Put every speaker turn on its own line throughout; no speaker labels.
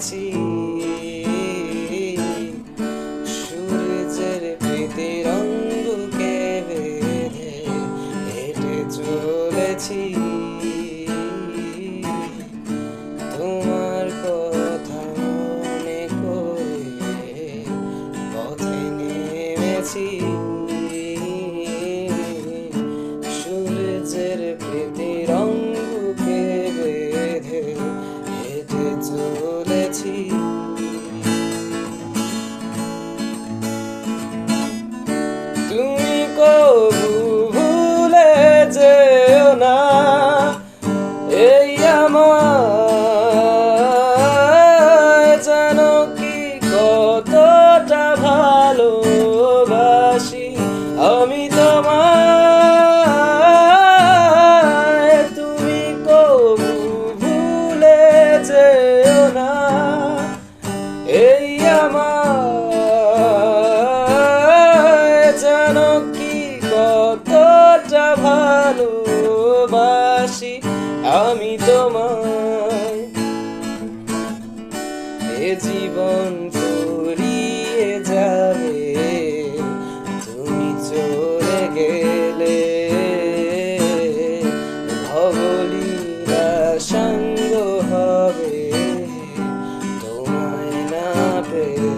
see. আমার জানো কি কতটা ভালোবাসি। আমি তোমায় তুমি কবু ভুলে যেও না। এই আমার জানো কি কতটা ভালোবাসি। আমি তোমায় এ জীবন ফুরিয়ে যাবে, তুমি চলে গেলে ভবলীলা সঙ্গ হবে, তোমায় না পেলে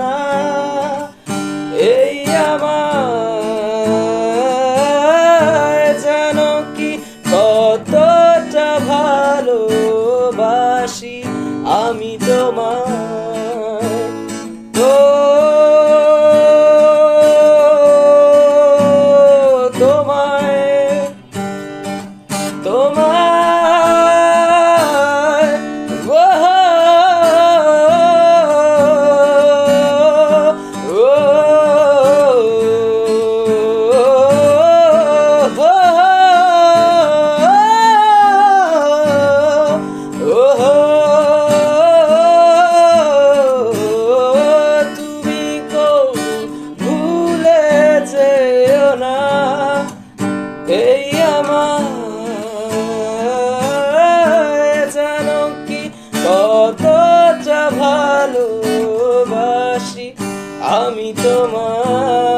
যেও না এই আমার জানো কি কত ভালোবাসি আমি তোমার